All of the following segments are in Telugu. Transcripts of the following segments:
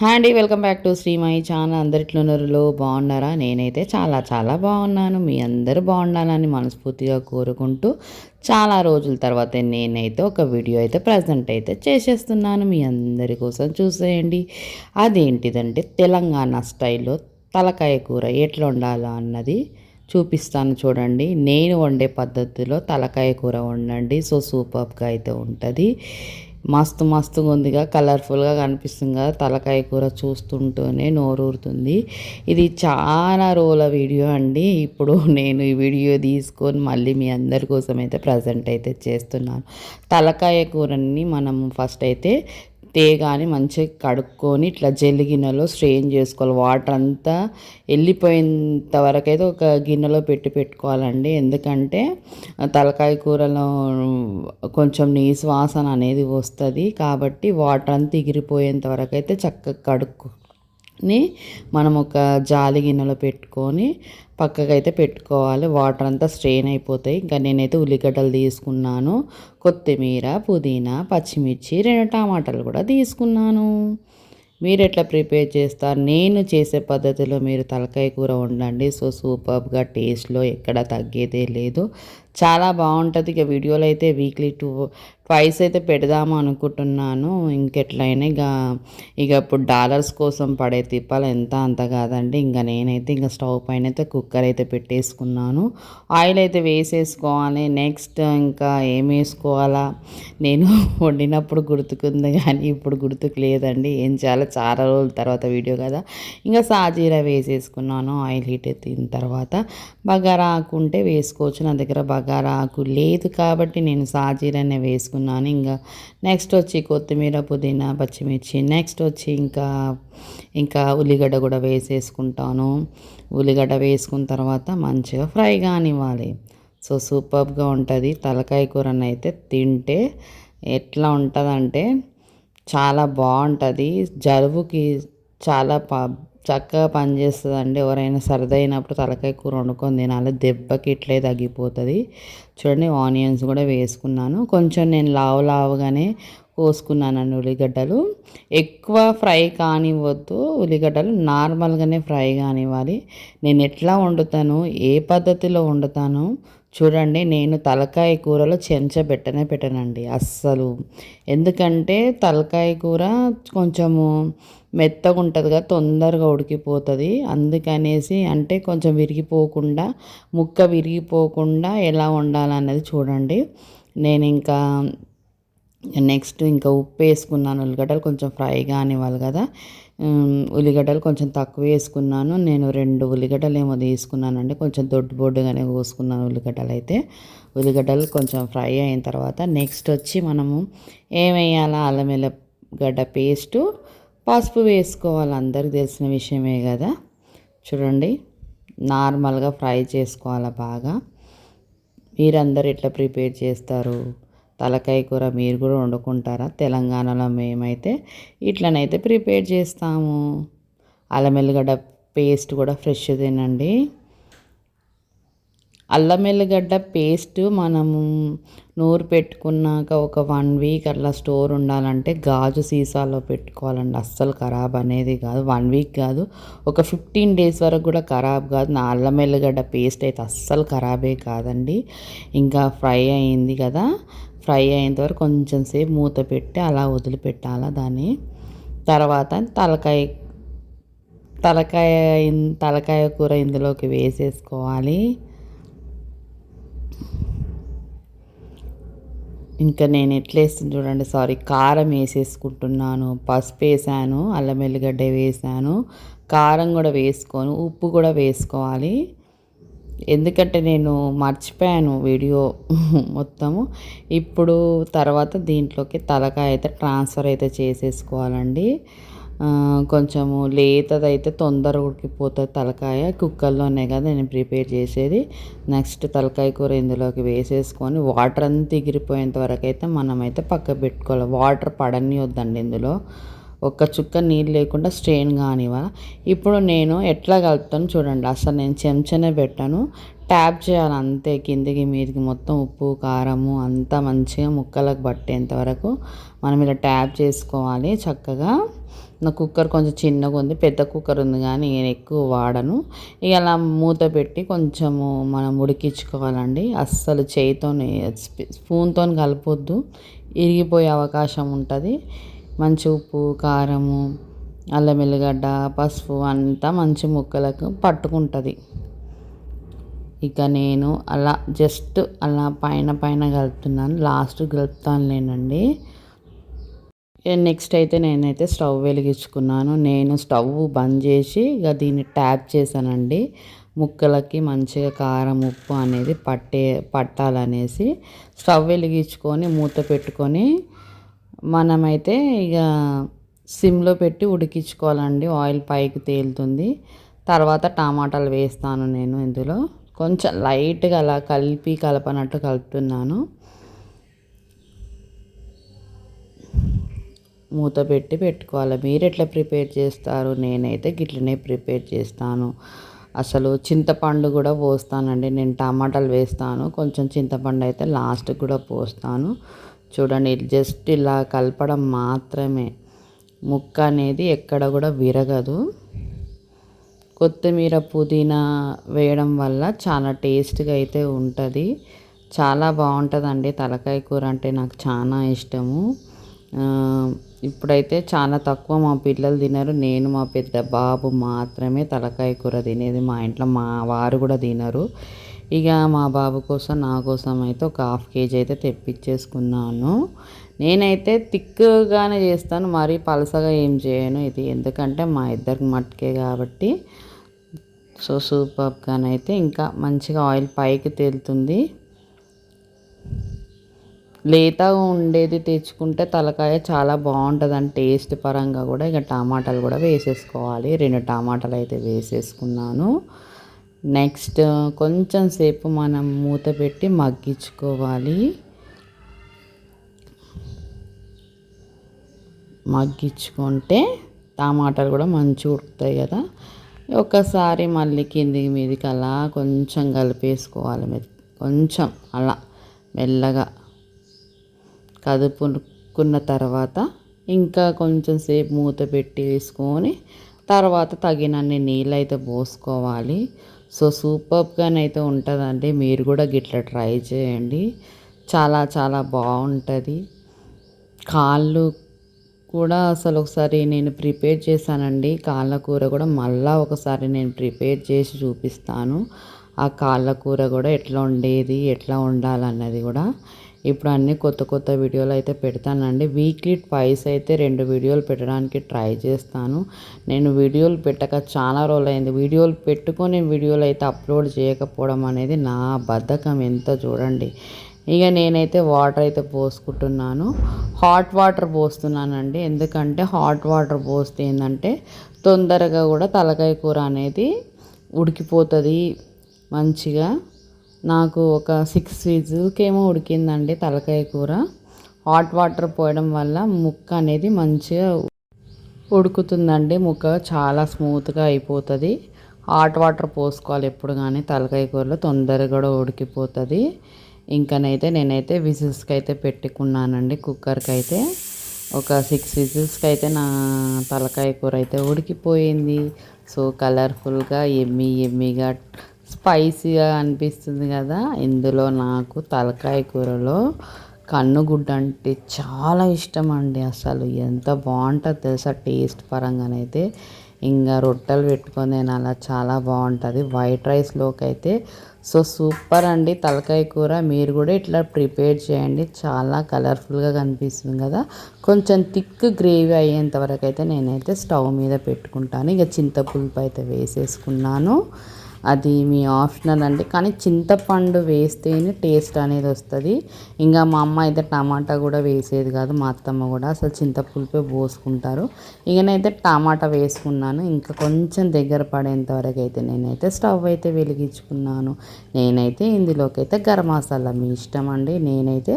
హాయ్ అండి welcome back to Sri Mahi channel. అందరిట్లోనరులో బాగున్నారా? నేనైతే చాలా చాలా బాగున్నాను. మీ అందరూ బాగుండాలని మనస్ఫూర్తిగా కోరుకుంటూ చాలా రోజుల తర్వాత నేనైతే ఒక వీడియో అయితే ప్రజెంట్ అయితే చేసేస్తున్నాను. మీ అందరి కోసం చూసేయండి. అదేంటిదంటే తెలంగాణ స్టైల్లో తలకాయ కూర ఎట్లా ఉండాలా అన్నది చూపిస్తాను చూడండి. నేను వండే పద్ధతిలో తలకాయ కూర వండండి. సో సూపర్గా అయితే ఉంటుంది. మస్తు మస్తుగా ఉందిగా కలర్ఫుల్గా కనిపిస్తుంది కదా తలకాయ కూర చూస్తుంటూనే నోరూరుతుంది ఇది చాలా రోజుల వీడియో అండి. ఇప్పుడు నేను ఈ వీడియో తీసుకొని మళ్ళీ మీ అందరి కోసం అయితే ప్రజెంట్ అయితే చేస్తున్నాను. తలకాయ కూరని మనం ఫస్ట్ అయితే తేగాని మంచిగా కడుక్కొని ఇట్లా జల్లి గిన్నెలో స్ట్రెయిన్ చేసుకోవాలి. వాటర్ అంతా వెళ్ళిపోయేంత వరకు అయితే ఒక గిన్నెలో పెట్టి పెట్టుకోవాలండి. ఎందుకంటే తలకాయ కూరలో కొంచెం నీసు వాసన అనేది వస్తుంది కాబట్టి వాటర్ అంతా ఎగిరిపోయేంత వరకు అయితే చక్కగా కడుక్కో ని మనం ఒక జాలి గిన్నెలో పెట్టుకొని పక్కకైతే పెట్టుకోవాలి. వాటర్ అంతా స్ట్రెయిన్ అయిపోతాయి. ఇంకా నేనైతే ఉల్లిగడ్డలు తీసుకున్నాను. కొత్తిమీర పుదీనా పచ్చిమిర్చి రెండు టమాటాలు కూడా తీసుకున్నాను. మీరు ఎట్లా ప్రిపేర్ చేస్తారు? నేను చేసే పద్ధతిలో మీరు తలకాయ కూర వండండి. సో సూపర్గా టేస్ట్లో ఎక్కడ తగ్గేదే లేదు. చాలా బాగుంటుంది. ఇక వీడియోలు అయితే వీక్లీ టూ ట్వైస్ అయితే పెడదాము అనుకుంటున్నాను. ఇంకెట్లయినా ఇక ఇక ఇప్పుడు డాలర్స్ కోసం పడే తిప్పాలు ఎంత అంత కాదండి. ఇంకా నేనైతే ఇంకా స్టవ్ పైన అయితే కుక్కర్ అయితే పెట్టేసుకున్నాను. ఆయిల్ అయితే వేసేసుకోవాలి. నెక్స్ట్ ఇంకా ఏం వేసుకోవాలా? నేను వండినప్పుడు గుర్తుకుంది కానీ ఇప్పుడు గుర్తుకు లేదండి. ఏం చేయాలో చాలా రోజుల తర్వాత వీడియో కదా. ఇంకా సాజీరా వేసేసుకున్నాను. ఆయిల్ హీట్ ఎత్తిన తర్వాత బగారా ఆకు ఉంటే వేసుకోవచ్చు. నా దగ్గర బగారా ఆకు లేదు కాబట్టి నేను సాజీరానే వేసుకున్నాను. వేసుకున్నాను ఇంకా నెక్స్ట్ వచ్చి కొత్తిమీర పుదీనా పచ్చిమిర్చి. నెక్స్ట్ వచ్చి ఇంకా ఇంకా ఉల్లిగడ్డ కూడా వేసేసుకుంటాను. ఉల్లిగడ్డ వేసుకున్న తర్వాత మంచిగా ఫ్రై కానివ్వాలి. సో సూపర్గా ఉంటుంది. తలకాయ కూరని అయితే తింటే ఎట్లా ఉంటుందంటే చాలా బాగుంటుంది. జలుబుకి చాలా ప చక్కగా పనిచేస్తుందండి ఎవరైనా సరదైనప్పుడు తలకాయ కూర వండుకొని తినాలి. దెబ్బకి ఇట్లే తగ్గిపోతుంది. చూడండి ఆనియన్స్ కూడా వేసుకున్నాను. కొంచెం నేను లావు లావుగానే కోసుకున్నానండి ఉల్లిగడ్డలు. ఎక్కువ ఫ్రై కానివ్వద్దు. ఉల్లిగడ్డలు నార్మల్గానే ఫ్రై కానివ్వాలి. నేను ఎట్లా వండుతాను? ఏ పద్ధతిలో వండుతాను? చూడండి నేను తలకాయ కూరలో చెంచా పెట్టనే పెట్టనండి అస్సలు. ఎందుకంటే తలకాయ కూర కొంచెము మెత్తగా ఉంటుంది కదా తొందరగా ఉడికిపోతుంది. అందుకనేసి అంటే కొంచెం విరిగిపోకుండా ముక్క విరిగిపోకుండా ఎలా వండాలన్నది చూడండి. నేను ఇంకా నెక్స్ట్ ఇంకా ఉప్పు వేసుకున్నాను ఉల్లిగడ్డలు కొంచెం ఫ్రై కానివ్వాలి కదా. ఉల్లిగడ్డలు కొంచెం తక్కువ వేసుకున్నాను. నేను రెండు ఉల్లిగడ్డలు ఏమో తీసుకున్నానండి. కొంచెం దొడ్డు బొడ్డుగానే కోసుకున్నాను ఉల్లిగడ్డలు అయితే. ఉల్లిగడ్డలు కొంచెం ఫ్రై అయిన తర్వాత నెక్స్ట్ వచ్చి మనము ఏమేయాలా అల్లం వెల్లిగడ్డ పేస్టు పసుపు వేసుకోవాలి. అందరికి తెలిసిన విషయమే కదా. చూడండి నార్మల్గా ఫ్రై చేసుకోవాలి బాగా? మీరందరూ ఎట్లా ప్రిపేర్ చేస్తారు? తలకాయ కూర మీరు కూడా వండుకుంటారా? తెలంగాణలో మేమైతే ఇట్లనైతే ప్రిపేర్ చేస్తాము. అల్లం ఎల్లిగడ్డ పేస్ట్ కూడా ఫ్రెష్ తినండి. అల్లం ఎల్లిగడ్డ పేస్ట్ మనము నూరు పెట్టుకున్నాక ఒక వన్ వీక్ అట్లా స్టోర్ ఉండాలంటే గాజు సీసాలో పెట్టుకోవాలండి. అస్సలు ఖరాబ్ అనేది కాదు. వన్ వీక్ కాదు. ఒక ఫిఫ్టీన్ డేస్ వరకు కూడా ఖరాబ్ కాదు. నా అల్లం ఎల్లిగడ్డ పేస్ట్ అయితే అస్సలు ఖరాబే కాదండి. ఇంకా ఫ్రై అయింది కదా. ఫ్రై అయ్యేంత వరకు కొంచెం సేపు మూత పెట్టి అలా వదిలిపెట్టాలా దాన్ని. తర్వాత తలకాయ తలకాయ తలకాయ కూర ఇందులోకి వేసేసుకోవాలి. ఇంకా నేను ఎట్లేస్తుంది చూడండి సారీ కారం వేసేసుకుంటున్నాను పసుపు వేసాను అల్లం వెల్లిగడ్డ వేసాను కారం కూడా వేసుకొని ఉప్పు కూడా వేసుకోవాలి. ఎందుకంటే నేను మర్చిపోయాను వీడియో మొత్తము. ఇప్పుడు తర్వాత దీంట్లోకి తలకాయ అయితే ట్రాన్స్ఫర్ అయితే చేసేసుకోవాలండి. కొంచెము లేతదైతే తొందర ఉడికిపోతుంది తలకాయ. కుక్కర్లోనే కదా నేను ప్రిపేర్ చేసేది. నెక్స్ట్ తలకాయ కూర ఇందులోకి వేసేసుకొని వాటర్ అంతా ఎగిరిపోయేంత వరకు అయితే మనమైతే పక్క పెట్టుకోవాలి. వాటర్ పడని వద్దండి ఇందులో. ఒక్క చుక్క నీళ్ళు లేకుండా స్ట్రెయిన్ కానివా ఇప్పుడు నేను ఎట్లా కలుపుతాను చూడండి. అసలు నేను చెంచనే పెట్టాను. ట్యాప్ చేయాలి అంతే. కిందికి మీదికి మొత్తం ఉప్పు కారము అంతా మంచిగా ముక్కలకు పట్టేంత వరకు మనం ఇలా ట్యాప్ చేసుకోవాలి చక్కగా. నా కుక్కర్ కొంచెం చిన్నగా ఉంది. పెద్ద కుక్కర్ ఉంది కానీ నేను ఎక్కువ వాడను. ఇక అలా మూత పెట్టి కొంచెము మనం ఉడికించుకోవాలండి. అస్సలు చేయితో స్పూన్తో కలపొద్దు. ఇరిగిపోయే అవకాశం ఉంటుంది. మంచి ఉప్పు కారము అల్లం ఎల్లిగడ్డ పసుపు అంతా మంచి ముక్కలకు పట్టుకుంటుంది. ఇక నేను అలా జస్ట్ అలా పైన పైన కలుపుతున్నాను. లాస్ట్ కలుపుతాను లేనండి. నెక్స్ట్ అయితే నేనైతే స్టవ్ వెలిగించుకున్నాను. నేను స్టవ్ బంద్ చేసి ఇక దీన్ని ట్యాప్ చేశానండి. ముక్కలకి మంచిగా కారం ఉప్పు అనేది పట్టే పట్టాలనేసి స్టవ్ వెలిగించుకొని మూత పెట్టుకొని మనమైతే ఇక సిమ్లో పెట్టి ఉడికించుకోవాలండి. ఆయిల్ పైకి తేలుతుంది. తర్వాత టమాటాలు వేస్తాను నేను ఇందులో. కొంచెం లైట్గా అలా కలిపి కలపనట్టు కలుపుతున్నాను. మూత పెట్టి పెట్టుకోవాలి. మీరు ఎట్లా ప్రిపేర్ చేస్తారు? నేనైతే గిట్లనే ప్రిపేర్ చేస్తాను. అసలు చింతపండు కూడా పోస్తానండి. నేను టమాటాలు వేస్తాను. కొంచెం చింతపండు అయితే లాస్ట్కి కూడా పోస్తాను. చూడండి జస్ట్ ఇలా కలపడం మాత్రమే. ముక్క అనేది ఎక్కడ కూడా విరగదు. కొత్తిమీర పుదీనా వేయడం వల్ల చాలా టేస్ట్గా అయితే ఉంటుంది. చాలా బాగుంటుందండి తలకాయ కూర అంటే నాకు చాలా ఇష్టము. ఇప్పుడైతే చాలా తక్కువ మా పిల్లలు తినరు. నేను మా పెద్ద బాబు మాత్రమే తలకాయ కూర తినేది. మా ఇంట్లో మా వారు కూడా తినరు. ఇక మా బాబు కోసం నా కోసం అయితే ఒక హాఫ్ కేజీ అయితే తెప్పించేసుకున్నాను. నేనైతే థిక్గానే చేస్తాను మరీ పలసగా ఏం చేయను ఇది. ఎందుకంటే మా ఇద్దరికి మట్టుకే కాబట్టి. సో సూపర్గానైతే ఇంకా మంచిగా ఆయిల్ పైకి తేలుతుంది. లేతగా ఉండేది తెచ్చుకుంటే తలకాయ చాలా బాగుంటుంది అని టేస్ట్ పరంగా కూడా ఇక టమాటాలు కూడా వేసేసుకోవాలి. రెండు టమాటాలు అయితే వేసేసుకున్నాను. నెక్స్ట్ కొంచెం సేపు మనం మూత పెట్టి మగ్గించుకోవాలి. మగ్గించుకుంటే టమాటాలు కూడా మంచిగా ఉడుకుతాయి కదా. ఒకసారి మళ్ళీ కిందికి మీదికి అలా కొంచెం కలిపేసుకోవాలి కొంచెం అలా మెల్లగా. కదుపుకున్న తర్వాత ఇంకా కొంచెం సేపు మూత పెట్టి వేసుకొని తర్వాత తగినన్ని నీళ్ళు అయితే పోసుకోవాలి. సో సూపర్గానైతే ఉంటుందండి. మీరు కూడా గిట్లా ట్రై చేయండి. చాలా చాలా బాగుంటుంది కాళ్ళు కూడా అసలు ఒకసారి నేను ప్రిపేర్ చేశానండి. కాళ్ళ కూర కూడా మళ్ళీ ఒకసారి నేను ప్రిపేర్ చేసి చూపిస్తాను. ఆ కాళ్ళ కూర కూడా ఎట్లా ఉండేది ఎట్లా ఉండాలన్నది కూడా. ఇప్పుడు అన్నీ కొత్త కొత్త వీడియోలు అయితే పెడతానండి. వీక్లీ ట్వైస్ అయితే రెండు వీడియోలు పెట్టడానికి ట్రై చేస్తాను. నేను వీడియోలు పెట్టక చాలా రోజులు అయింది వీడియోలు పెట్టుకొని వీడియోలు అయితే అప్లోడ్ చేయకపోవడం అనేది నా బద్ధకం ఎంత చూడండి. ఇక నేనైతే వాటర్ అయితే పోసుకుంటున్నాను. హాట్ వాటర్ పోస్తున్నానండి. ఎందుకంటే హాట్ వాటర్ పోస్తే ఏంటంటే తొందరగా కూడా తలకాయ కూర అనేది ఉడికిపోతుంది మంచిగా. నాకు ఒక సిక్స్ విజిల్కేమో ఉడికిందండి తలకాయ కూర. హాట్ వాటర్ పోయడం వల్ల ముక్క అనేది మంచిగా ఉడుకుతుందండి. ముక్క చాలా స్మూత్గా అయిపోతుంది. హాట్ వాటర్ పోసుకోవాలి ఎప్పుడు కానీ తలకాయ కూరలో తొందరగా కూడా ఉడికిపోతుంది. ఇంకనైతే నేనైతే విజిల్స్కి అయితే పెట్టుకున్నానండి కుక్కర్కి అయితే ఒక సిక్స్ విజిల్స్కి అయితే నా తలకాయ కూర అయితే ఉడికిపోయింది. సో కలర్ఫుల్గా ఎమ్మి ఎమ్మిగా స్పైసీగా అనిపిస్తుంది కదా. ఇందులో నాకు తలకాయ కూరలో కన్నుగుడ్డ అంటే చాలా ఇష్టం అండి అసలు. ఎంత బాగుంటుంది తెలుసా టేస్ట్ పరంగానైతే. ఇంకా రొట్టెలు పెట్టుకొని అలా చాలా బాగుంటుంది. వైట్ రైస్లోకి అయితే సో సూపర్ అండి తలకాయ కూర. మీరు కూడా ఇట్లా ప్రిపేర్ చేయండి. చాలా కలర్ఫుల్గా కనిపిస్తుంది కదా. కొంచెం థిక్ గ్రేవీ అయ్యేంత వరకు అయితే నేనైతే స్టవ్ మీద పెట్టుకుంటాను. ఇక చింతపులుపు అయితే వేసేసుకున్నాను. అది మీ ఆప్షనల్ అండి కానీ చింతపండు వేస్తేనే టేస్ట్ అనేది వస్తుంది. ఇంకా మా అమ్మ అయితే టమాటా కూడా వేసేది కాదు మా అత్తమ్మ కూడా అసలు చింతపులుపే పోసుకుంటారు. ఇకనైతే టమాటా వేసుకున్నాను. ఇంకా కొంచెం దగ్గర పడేంత వరకు అయితే నేనైతే స్టవ్ అయితే వెలిగించుకున్నాను. నేనైతే ఇందులోకి అయితే గరం మసాలా మీ ఇష్టం అండి. నేనైతే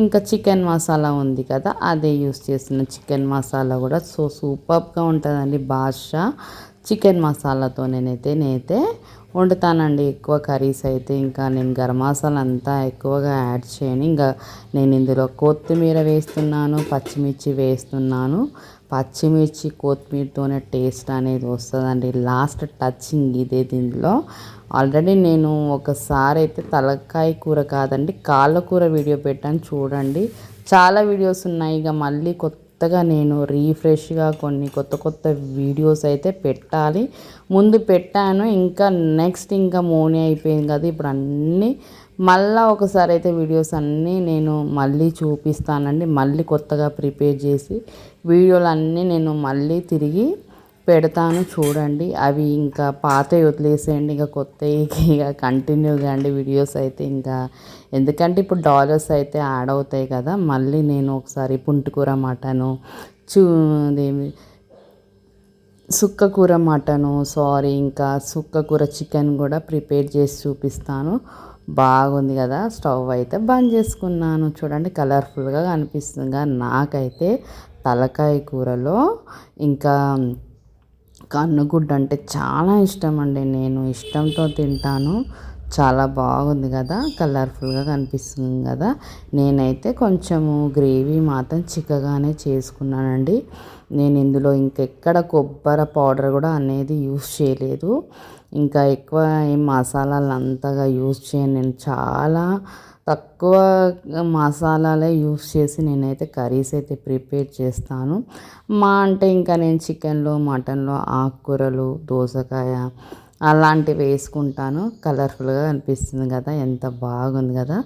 ఇంకా చికెన్ మసాలా ఉంది కదా అదే యూస్ చేస్తున్న చికెన్ మసాలా కూడా. సో సూపర్గా ఉంటుందండి. బాద్షా చికెన్ మసాలాతో నేనైతే నేనైతే వండుతానండి ఎక్కువ కర్రీస్ అయితే. ఇంకా నేను గరం మసాలా అంతా ఎక్కువగా యాడ్ చేయను. ఇంకా నేను ఇందులో కొత్తిమీర వేస్తున్నాను పచ్చిమిర్చి వేస్తున్నాను. పచ్చిమిర్చి కొత్తిమీరతోనే టేస్ట్ అనేది వస్తుందండి. లాస్ట్ టచింగ్ ఇదే దీనిలో ఆల్రెడీ నేను ఒకసారి అయితే తలకాయ కూర కాదండి కాళ్ళ కూర వీడియో పెట్టాను చూడండి. చాలా వీడియోస్ ఉన్నాయి. ఇక మళ్ళీ కొత్త కొత్తగా నేను రీఫ్రెష్గా కొన్ని కొత్త కొత్త వీడియోస్ అయితే పెట్టాలి. ముందు పెట్టాను ఇంకా నెక్స్ట్ ఇంకా మోనీ అయిపోయింది కదా ఇప్పుడు అన్నీ మళ్ళీ ఒకసారి అయితే వీడియోస్ అన్నీ నేను మళ్ళీ చూపిస్తానండి. మళ్ళీ కొత్తగా ప్రిపేర్ చేసి వీడియోలు అన్నీ నేను మళ్ళీ తిరిగి పెడతాను చూడండి. అవి ఇంకా పాతవి వదిలేసేయండి. ఇంకా కొత్త ఇక కంటిన్యూగా అండి వీడియోస్ అయితే ఇంకా. ఎందుకంటే ఇప్పుడు డాలర్స్ అయితే యాడ్ అవుతాయి కదా. మళ్ళీ నేను ఒకసారి పుంటుకూర మటను చూ సుక్క కూర మటను సారీ ఇంకా సుక్క కూర చికెన్ కూడా ప్రిపేర్ చేసి చూపిస్తాను. బాగుంది కదా. స్టవ్ అయితే బంద్ చేసుకున్నాను. చూడండి కలర్ఫుల్గా కనిపిస్తుంది. నాకైతే తలకాయ కూరలో ఇంకా కన్నుగుడ్డు అంటే చాలా ఇష్టం అండి నేను ఇష్టంతో తింటాను. చాలా బాగుంది కదా కలర్ఫుల్గా కనిపిస్తుంది కదా. నేనైతే కొంచెము గ్రేవీ మాత్రం చిక్కగానే చేసుకున్నానండి. నేను ఇందులో ఇంకెక్కడ కొబ్బరి పౌడర్ కూడా అనేది యూస్ చేయలేదు. ఇంకా ఎక్కువ ఏం మసాలాలు అంతగా యూస్ చేయను. నేను చాలా తక్కువ మసాలాలే యూస్ చేసి నేనైతే కర్రీస్ అయితే ప్రిపేర్ చేస్తాను. మా అంటే ఇంకా నేను చికెన్లో మటన్లో ఆకుకూరలు దోసకాయ అలాంటివి వేసుకుంటాను. కలర్ఫుల్గా అనిపిస్తుంది కదా ఎంత బాగుంది కదా.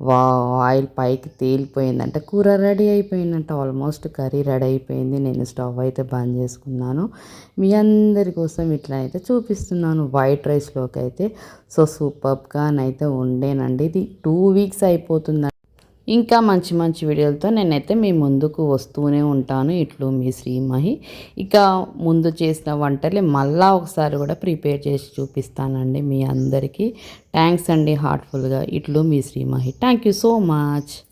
వా ఆయిల్ పైకి తేలిపోయిందంటే. కూర రెడీ అయిపోయిందంట. ఆల్మోస్ట్ కర్రీ రెడీ అయిపోయింది. నేను స్టవ్ అయితే బంద్ చేసుకున్నాను. మీ అందరి కోసం ఇట్లా అయితే చూపిస్తున్నాను. వైట్ రైస్లోకి అయితే. సో సూపర్గా అయితే ఉండేనండి. ఇది టూ వీక్స్ అయిపోతుందండి ఇంకా మంచి మంచి వీడియోలతో నేనైతే మీ ముందుకు వస్తూనే ఉంటాను. ఇట్లు మీ శ్రీమహి. ఇక ముందు చేసిన వంటలే మళ్ళా ఒకసారి కూడా ప్రిపేర్ చేసి చూపిస్తానండి మీ అందరికీ. థ్యాంక్స్ అండి హార్ట్ఫుల్గా. ఇట్లు మీ Srimahi. Thank you so much.